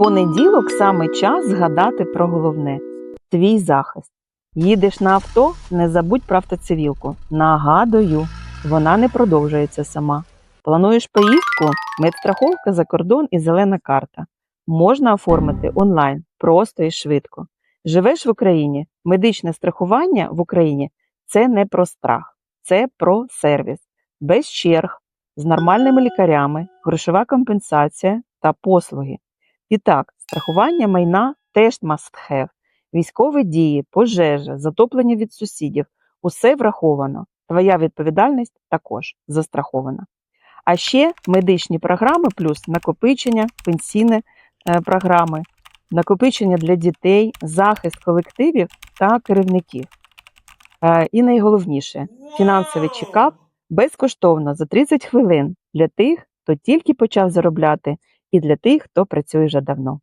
понеділок саме час згадати про головне твій захист. Їдеш на авто, не забудь про автоцивілку. Нагадую, вона не продовжується сама. Плануєш поїздку, медстраховка за кордон і зелена карта. Можна оформити онлайн просто і швидко. Живеш в Україні, медичне страхування в Україні це не про страх, це про сервіс, без черг, з нормальними лікарями, грошова компенсація та послуги. І так, страхування майна теж must have. Військові дії, пожежа, затоплення від сусідів усе враховано. Твоя відповідальність також застрахована. А ще медичні програми, плюс накопичення, пенсійні е, програми, накопичення для дітей, захист колективів та керівників. Е, І найголовніше фінансовий чекап безкоштовно за 30 хвилин для тих, хто тільки почав заробляти, і для тих, хто працює вже давно.